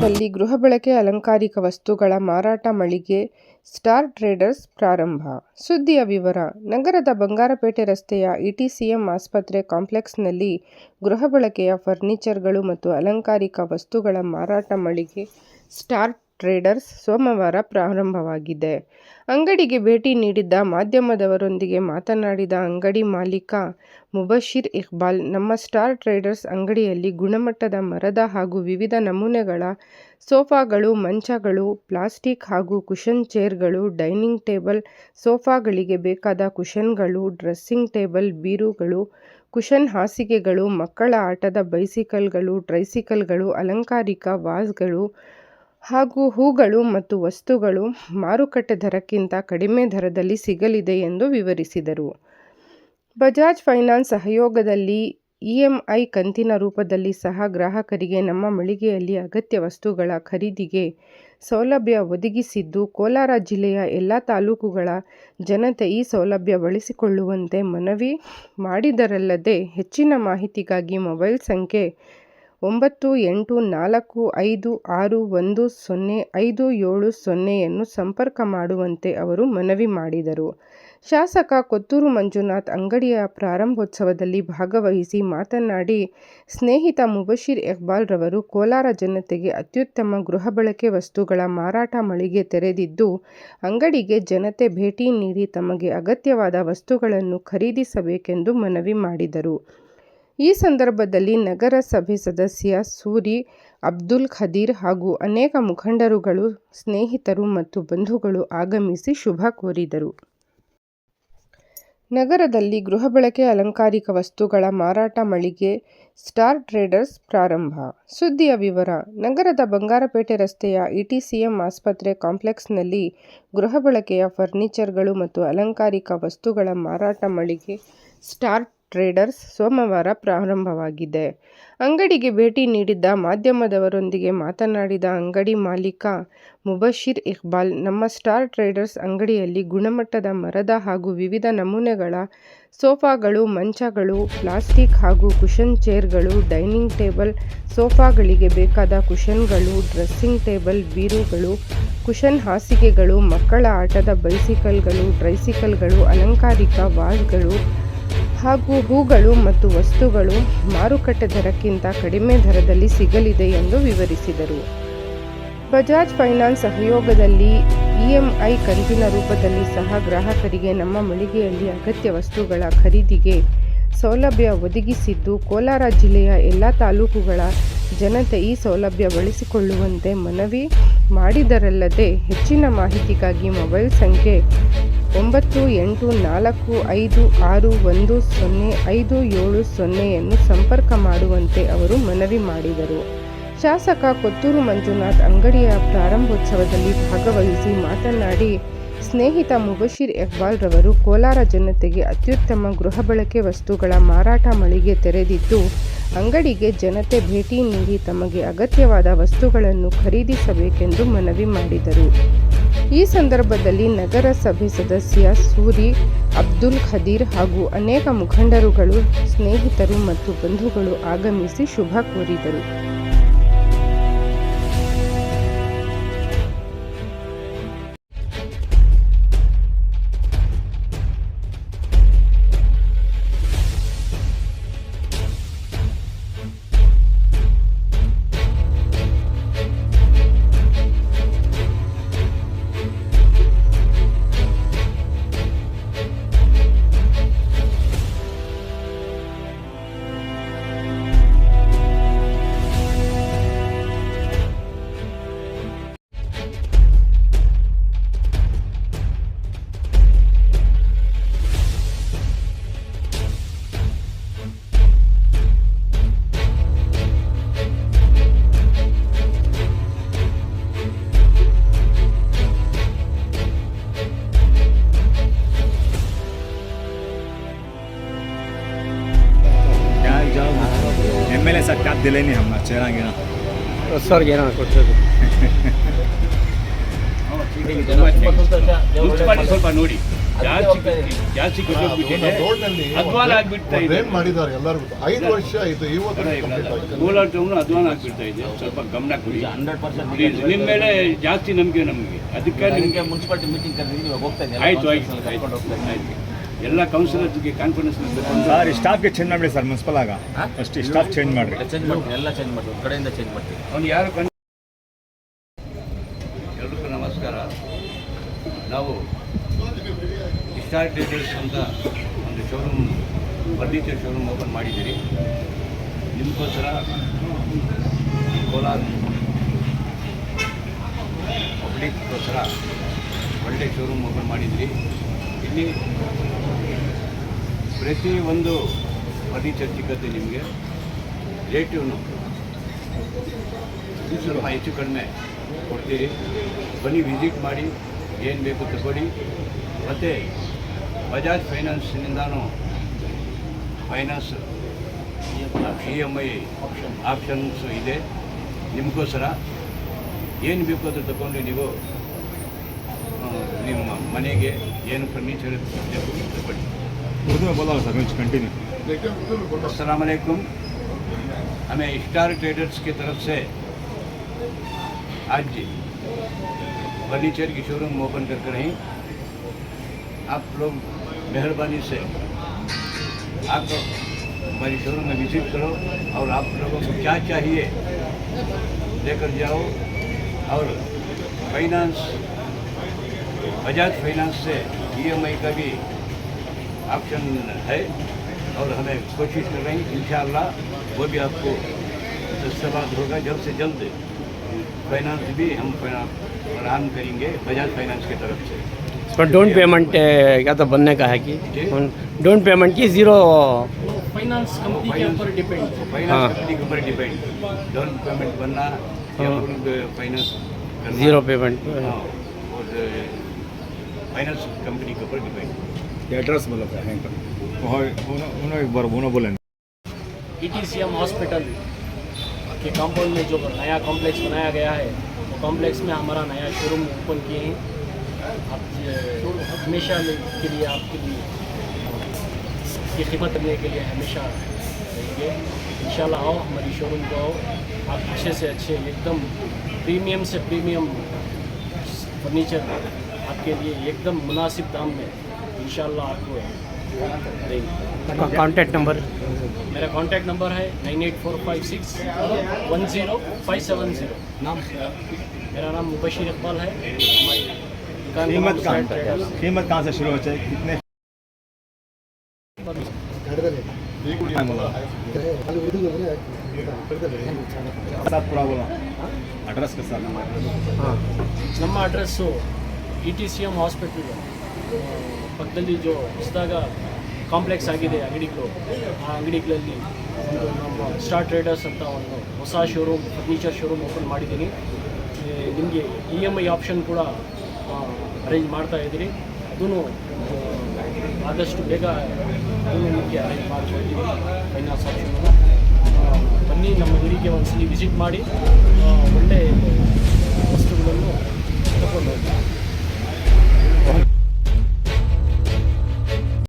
ನಗರದಲ್ಲಿ ಗೃಹ ಬಳಕೆ ಅಲಂಕಾರಿಕ ವಸ್ತುಗಳ ಮಾರಾಟ ಮಳಿಗೆ ಸ್ಟಾರ್ ಟ್ರೇಡರ್ಸ್ ಪ್ರಾರಂಭ. ಸುದ್ದಿಯ ವಿವರ, ನಗರದ ಬಂಗಾರಪೇಟೆ ರಸ್ತೆಯ ಇಟಿಸಿಎಂ ಆಸ್ಪತ್ರೆ ಕಾಂಪ್ಲೆಕ್ಸ್ನಲ್ಲಿ ಗೃಹ ಬಳಕೆಯ ಫರ್ನಿಚರ್ಗಳು ಮತ್ತು ಅಲಂಕಾರಿಕ ವಸ್ತುಗಳ ಮಾರಾಟ ಮಳಿಗೆ ಸ್ಟಾರ್ ಟ್ರೇಡರ್ಸ್ ಸೋಮವಾರ ಪ್ರಾರಂಭವಾಗಿದೆ. ಅಂಗಡಿಗೆ ಭೇಟಿ ನೀಡಿದ್ದ ಮಾಧ್ಯಮದವರೊಂದಿಗೆ ಮಾತನಾಡಿದ ಅಂಗಡಿ ಮಾಲೀಕ ಮುಬಶಿರ್ ಇಕ್ಬಾಲ್, ನಮ್ಮ ಸ್ಟಾರ್ ಟ್ರೇಡರ್ಸ್ ಅಂಗಡಿಯಲ್ಲಿ ಗುಣಮಟ್ಟದ ಮರದ ಹಾಗೂ ವಿವಿಧ ನಮೂನೆಗಳ ಸೋಫಾಗಳು, ಮಂಚಗಳು, ಪ್ಲಾಸ್ಟಿಕ್ ಹಾಗೂ ಕುಷನ್ ಚೇರ್ಗಳು, ಡೈನಿಂಗ್ ಟೇಬಲ್, ಸೋಫಾಗಳಿಗೆ ಬೇಕಾದ ಕುಷನ್ಗಳು ಡ್ರೆಸ್ಸಿಂಗ್ ಟೇಬಲ್, ಬೀರುಗಳು, ಕುಷನ್ ಹಾಸಿಗೆಗಳು, ಮಕ್ಕಳ ಆಟದ ಬೈಸಿಕಲ್ಗಳು, ಟ್ರೈಸಿಕಲ್ಗಳು, ಅಲಂಕಾರಿಕ ವಾಸ್ಗಳು ಹಾಗೂ ಹೂಗಳು ಮತ್ತು ವಸ್ತುಗಳು ಮಾರುಕಟ್ಟೆ ದರಕ್ಕಿಂತ ಕಡಿಮೆ ದರದಲ್ಲಿ ಸಿಗಲಿದೆ ಎಂದು ವಿವರಿಸಿದರು. ಬಜಾಜ್ ಫೈನಾನ್ಸ್ ಸಹಯೋಗದಲ್ಲಿ ಇಎಂಐ ಕಂತಿನ ರೂಪದಲ್ಲಿ ಸಹ ಗ್ರಾಹಕರಿಗೆ ನಮ್ಮ ಮಳಿಗೆಯಲ್ಲಿ ಅಗತ್ಯ ವಸ್ತುಗಳ ಖರೀದಿಗೆ ಸೌಲಭ್ಯ ಒದಗಿಸಿದ್ದು, ಕೋಲಾರ ಜಿಲ್ಲೆಯ ಎಲ್ಲ ತಾಲೂಕುಗಳ ಜನತೆ ಈ ಸೌಲಭ್ಯ ಬಳಸಿಕೊಳ್ಳುವಂತೆ ಮನವಿ ಮಾಡಿದರಲ್ಲದೆ, ಹೆಚ್ಚಿನ ಮಾಹಿತಿಗಾಗಿ ಮೊಬೈಲ್ ಸಂಖ್ಯೆ ಒಂಬತ್ತು ಎಂಟು ನಾಲ್ಕು ಐದು ಆರು ಒಂದು ಸೊನ್ನೆ ಐದು ಏಳು ಸೊನ್ನೆಯನ್ನು ಸಂಪರ್ಕ ಮಾಡುವಂತೆ ಅವರು ಮನವಿ ಮಾಡಿದರು. ಶಾಸಕ ಕೊತ್ತೂರು ಮಂಜುನಾಥ್ ಅಂಗಡಿಯ ಪ್ರಾರಂಭೋತ್ಸವದಲ್ಲಿ ಭಾಗವಹಿಸಿ ಮಾತನಾಡಿ, ಸ್ನೇಹಿತ ಮುಬಶಿರ್ ಇಕ್ಬಾಲ್ ರವರು ಕೋಲಾರ ಜನತೆಗೆ ಅತ್ಯುತ್ತಮ ಗೃಹ ಬಳಕೆ ವಸ್ತುಗಳ ಮಾರಾಟ ಮಳಿಗೆ ತೆರೆದಿದ್ದು, ಅಂಗಡಿಗೆ ಜನತೆ ಭೇಟಿ ನೀಡಿ ತಮಗೆ ಅಗತ್ಯವಾದ ವಸ್ತುಗಳನ್ನು ಖರೀದಿಸಬೇಕೆಂದು ಮನವಿ ಮಾಡಿದರು. ಈ ಸಂದರ್ಭದಲ್ಲಿ ನಗರಸಭೆ ಸದಸ್ಯ ಸೂರಿ ಅಬ್ದುಲ್ ಖದೀರ್ ಹಾಗೂ ಅನೇಕ ಮುಖಂಡರುಗಳು, ಸ್ನೇಹಿತರು ಮತ್ತು ಬಂಧುಗಳು ಆಗಮಿಸಿ ಶುಭ ಕೋರಿದರು. ನಗರದಲ್ಲಿ ಗೃಹ ಬಳಕೆ ಅಲಂಕಾರಿಕ ವಸ್ತುಗಳ ಮಾರಾಟ ಮಳಿಗೆ ಸ್ಟಾರ್ ಟ್ರೇಡರ್ಸ್ ಪ್ರಾರಂಭ. ಸುದ್ದಿಯ ವಿವರ ನಗರದ ಬಂಗಾರಪೇಟೆ ರಸ್ತೆಯ ಇಟಿಸಿಎಂ ಆಸ್ಪತ್ರೆ ಕಾಂಪ್ಲೆಕ್ಸ್ನಲ್ಲಿ ಗೃಹ ಬಳಕೆಯ ಫರ್ನಿಚರ್ಗಳು ಮತ್ತು ಅಲಂಕಾರಿಕ ವಸ್ತುಗಳ ಮಾರಾಟ ಮಳಿಗೆ ಸ್ಟಾರ್ ಟ್ರೇಡರ್ಸ್ ಸೋಮವಾರ ಪ್ರಾರಂಭವಾಗಿದೆ. ಅಂಗಡಿಗೆ ಭೇಟಿ ನೀಡಿದ್ದ ಮಾಧ್ಯಮದವರೊಂದಿಗೆ ಮಾತನಾಡಿದ ಅಂಗಡಿ ಮಾಲೀಕ ಮುಬಶಿರ್ ಇಕ್ಬಾಲ್, ನಮ್ಮ ಸ್ಟಾರ್ ಟ್ರೇಡರ್ಸ್ ಅಂಗಡಿಯಲ್ಲಿ ಗುಣಮಟ್ಟದ ಮರದ ಹಾಗೂ ವಿವಿಧ ನಮೂನೆಗಳ ಸೋಫಾಗಳು, ಮಂಚಗಳು, ಪ್ಲಾಸ್ಟಿಕ್ ಹಾಗೂ ಕುಷನ್ ಚೇರ್ಗಳು, ಡೈನಿಂಗ್ ಟೇಬಲ್, ಸೋಫಾಗಳಿಗೆ ಬೇಕಾದ ಕುಷನ್ಗಳು ಡ್ರೆಸ್ಸಿಂಗ್ ಟೇಬಲ್, ಬೀರುಗಳು, ಕುಷನ್ ಹಾಸಿಗೆಗಳು, ಮಕ್ಕಳ ಆಟದ ಬೈಸಿಕಲ್ಗಳು, ಟ್ರೈಸಿಕಲ್ಗಳು, ಅಲಂಕಾರಿಕ ವಾಸ್ಗಳು ಹಾಗೂ ಹೂಗಳು ಮತ್ತು ವಸ್ತುಗಳು ಮಾರುಕಟ್ಟೆ ದರಕ್ಕಿಂತ ಕಡಿಮೆ ದರದಲ್ಲಿ ಸಿಗಲಿದೆ ಎಂದು ವಿವರಿಸಿದರು. ಬಜಾಜ್ ಫೈನಾನ್ಸ್ ಸಹಯೋಗದಲ್ಲಿ ಇಎಂಐ ಕಂತಿನ ರೂಪದಲ್ಲಿ ಸಹ ಗ್ರಾಹಕರಿಗೆ ನಮ್ಮ ಮಳಿಗೆಯಲ್ಲಿ ಅಗತ್ಯ ವಸ್ತುಗಳ ಖರೀದಿಗೆ ಸೌಲಭ್ಯ ಒದಗಿಸಿದ್ದು, ಕೋಲಾರ ಜಿಲ್ಲೆಯ ಎಲ್ಲ ತಾಲೂಕುಗಳ ಜನತೆ ಈ ಸೌಲಭ್ಯ ಬಳಸಿಕೊಳ್ಳುವಂತೆ ಮನವಿ ಮಾಡಿದರಲ್ಲದೆ, ಹೆಚ್ಚಿನ ಮಾಹಿತಿಗಾಗಿ ಮೊಬೈಲ್ ಸಂಖ್ಯೆ ಒಂಬತ್ತು ಎಂಟು ನಾಲ್ಕು ಐದು ಆರು ಒಂದು ಸೊನ್ನೆ ಐದು ಏಳು ಸೊನ್ನೆಯನ್ನು ಸಂಪರ್ಕ ಮಾಡುವಂತೆ ಅವರು ಮನವಿ ಮಾಡಿದರು. ಶಾಸಕ ಕೊತ್ತೂರು ಮಂಜುನಾಥ್ ಅಂಗಡಿಯ ಪ್ರಾರಂಭೋತ್ಸವದಲ್ಲಿ ಭಾಗವಹಿಸಿ ಮಾತನಾಡಿ, ಸ್ನೇಹಿತ ಮುಬಶೀರ್ ಇಕ್ಬಾಲ್ ರವರು ಕೋಲಾರ ಜನತೆಗೆ ಅತ್ಯುತ್ತಮ ಗೃಹ ಬಳಕೆ ವಸ್ತುಗಳ ಮಾರಾಟ ಮಳಿಗೆ ತೆರೆದಿದ್ದು, ಅಂಗಡಿಗೆ ಜನತೆ ಭೇಟಿ ನೀಡಿ ತಮಗೆ ಅಗತ್ಯವಾದ ವಸ್ತುಗಳನ್ನು ಖರೀದಿಸಬೇಕೆಂದು ಮನವಿ ಮಾಡಿದರು. ಈ ಸಂದರ್ಭದಲ್ಲಿ ನಗರಸಭೆ ಸದಸ್ಯ ಸೂರಿ ಅಬ್ದುಲ್ ಖದೀರ್ ಹಾಗೂ ಅನೇಕ ಮುಖಂಡರುಗಳು, ಸ್ನೇಹಿತರು ಮತ್ತು ಬಂಧುಗಳು ಆಗಮಿಸಿ ಶುಭ ಕೋರಿದರು. दिले नहीं हमने चेहरा गिना ಸರ್ಗೆ ಏನೋ ಕೊಡ್ಸೋದು ಮುಚ್ಚಿ ಸ್ವಲ್ಪ ನೋಡಿ ಜಾಸ್ತಿ ಜಾಸ್ತಿ ಕೊಟ್ಟೋಗ್ಬಿಟ್ಟಿದೆ ರೋಡ್ನಲ್ಲಿ ಅಧ್ವಾನ ಆಗ್ಬಿಡ್ತಾ ಇದೆ ಏನ್ ಮಾಡಿದ್ದಾರೆ ಎಲ್ಲರಿಗೂ ಐದು ವರ್ಷ ಆಯ್ತು ಇವತ್ತು ಕಂಪ್ಲೀಟ್ ಆಗಿದೆ ಮೂಲಾಟವನ್ನು ಅಧ್ವಾನ ಆಗ್ಬಿಡ್ತಾ ಇದೆ ಸ್ವಲ್ಪ ಗಮನ ಕೊಡಿ ಹಂಡ್ರೆಡ್ ಪರ್ಸೆಂಟ್ Please, ನಿಮ್ಮ ಮೇಲೆ ಜಾಸ್ತಿ ನಂಬಿಕೆ ನಮಗೆ ಅದಕ್ಕೆ ನಿಮಗೆ ನಿಮಗೆ ಮುನ್ಸಿಪಾಲಿಟಿ ಮೀಟಿಂಗ್ ಕರೆದಿದ್ದೀನಿ ಇವಾಗ ಹೋಗ್ತಾ ಇದ್ದೀನಿ ಆಯ್ತು ಆಯ್ತು ಆಯ್ತು ಆಯ್ತು ಎಲ್ಲ ಕೌನ್ಸಿಲರ್ಸ್ಗೆ ಕಾನ್ಫಿಡೆನ್ಸ್ ಬೇಕು ಅಂತ. ಸರ್ ಈ ಸ್ಟಾಫ್ಗೆ ಚೇಂಜ್ ಮಾಡಿ ಸರ್ ಮುನ್ಸಿಪಲ್ ಆಗ. ಫಸ್ಟ್ ಈ ಸ್ಟಾಫ್ ಚೇಂಜ್ ಮಾಡಿರಿ. ಚೇಂಜ್ ಮಾಡ್ತೀನಿ ಎಲ್ಲ ಚೇಂಜ್ ಮಾಡ್ತೀನಿ ಒಂದು ಕಡೆಯಿಂದ ಚೇಂಜ್ ಮಾಡ್ತೀವಿ. ಅವ್ನು ಯಾರು ಕಣ್ ಎಲ್ರಿಗೂ ನಮಸ್ಕಾರ. ನಾವು ಹಿಸ್ಟಾರಿಕ್ ಡೀಟೇಲ್ಸ್ ಅಂತ ಒಂದು ಶೋರೂಮ್ ಫರ್ನಿಚರ್ ಶೋರೂಮ್ ಓಪನ್ ಮಾಡಿದ್ದೀರಿ. ನಿಮಗೋಸ್ಕರ ಕೋಲಾರ ಪಬ್ಲಿಕ್ಗೋಸ್ಕರ ಒಳ್ಳೆ ಶೋರೂಮ್ ಓಪನ್ ಮಾಡಿದ್ದೀರಿ. ಇಲ್ಲಿ ಪ್ರತಿ ಒಂದು ಫರ್ನಿಚರ್ ಸಿಗುತ್ತೆ ನಿಮಗೆ ರೇಟಿವ್ನು ಸ್ವಲ್ಪ ಹೆಚ್ಚು ಕಡಿಮೆ ಕೊಡ್ತೀರಿ. ಬನ್ನಿ ವಿಸಿಟ್ ಮಾಡಿ, ಏನು ಬೇಕು ತಗೊಳ್ಳಿ. ಮತ್ತು Bajaj ಫೈನಾನ್ಸ್ನಿಂದನೂ finance E M I options ಇದೆ. ನಿಮಗೋಸ್ಕರ ಏನು ಬೇಕು ಅದು ತಗೊಂಡು ನೀವು ನಿಮ್ಮ ಮನೆಗೆ ಏನು ಫರ್ನಿಚರ್ ಬೇಕು ತಗೊಳ್ಳಿ. उर्दू में बोला सर कुछ कंटिन्यू अस्सलाम वालेकुम हमें स्टार ट्रेडर्स की तरफ़ से आज फर्नीचर की शोरूम ओपन कर कर रही आप लोग मेहरबानी से आप हमारी शोरूम में विज़िट करो और आप लोगों को क्या चाहिए लेकर जाओ और फाइनेंस बजाज फाइनेंस से ईएमआई का भी ऑप्शन है और हमें कोशिश कर रहे हैं इंशाल्लाह वो भी आपको दस्तबाद होगा जल्द से जल्द। फाइनेंस भी हम फराहम करेंगे बजाज फाइनेंस की तरफ़ से। पर डाउन पेमेंट क्या तो बनने का है कि। डाउन पेमेंट की ज़ीरो फाइनेंस कंपनी के ऊपर डिपेंड हाँ। फाइनेंस कंपनी के ऊपर डिपेंड डाउन पेमेंट बनना। फाइनेंस ज़ीरो पेमेंट और फाइनेंस कंपनी के ऊपर डिपेंड एड्रेस बोलो है उन्होंने एक बार बोले E T C M hospital के कंपाउंड में जो नया कॉम्प्लेक्स बनाया गया है वो कॉम्प्लेक्स में हमारा नया शोरूम ओपन किए हैं। आप हमेशा के लिए आपके लिए की खिदमत करने के लिए हमेशा रहेंगे। इंशाल्लाह आओ हमारी शोरूम को आओ। आप अच्छे से अच्छे एकदम प्रीमियम से प्रीमियम फर्नीचर आपके लिए एकदम मुनासिब दाम में इंशाल्लाह आपको देंगे कॉन्टैक्ट नंबर मेरा कॉन्टैक्ट नंबर है nine eight four five six one zero five seven zero नाम मेरा नाम मुबशीर इकबाल है हमारी दुकान का कीमत नाम कहाँ सैड ट्रेडर्स कीमत कहाँ से शुरू होता है कितने हाँ, बोलो साथ पूरा बोलो एड्रेस के साथ हाँ ನಮ್ಮ address E T C M hospital ಪಕ್ಕದಲ್ಲಿ ಜೋ ಹೊಸದಾಗ ಕಾಂಪ್ಲೆಕ್ಸ್ ಆಗಿದೆ ಅಂಗಡಿಗಳು. ಆ ಅಂಗಡಿಗಳಲ್ಲಿ ಒಂದು ನಮ್ಮ ಸ್ಟಾರ್ ಟ್ರೇಡರ್ಸ್ ಅಂತ ಒಂದು ಹೊಸ ಶೋರೂಮ್ ಫರ್ನಿಚರ್ ಶೋರೂಮ್ ಓಪನ್ ಮಾಡಿದ್ದೀನಿ. ನಿಮಗೆ ಇ ಎಂ ಐ ಆಪ್ಷನ್ ಕೂಡ ಅರೇಂಜ್ ಮಾಡ್ತಾ ಇದ್ದೀನಿ ಅದೂ ಆದಷ್ಟು ಬೇಗ ಅದನ್ನು ನಿಮಗೆ ಅರೇಂಜ್ ಮಾಡ್ಕೊಡ್ತೀವಿ ಫೈನಾನ್ಸ್ ಆಪ್ಷನನ್ನು ಬನ್ನಿ, ನಮ್ಮ ಊರಿಗೆ ಒಂದ್ಸಲಿ ವಿಸಿಟ್ ಮಾಡಿ ಒಳ್ಳೆಯ ಒಳ್ಳೆ ವಸ್ತುಗಳನ್ನು ತಗೊಂಡು ಹೋಗಿ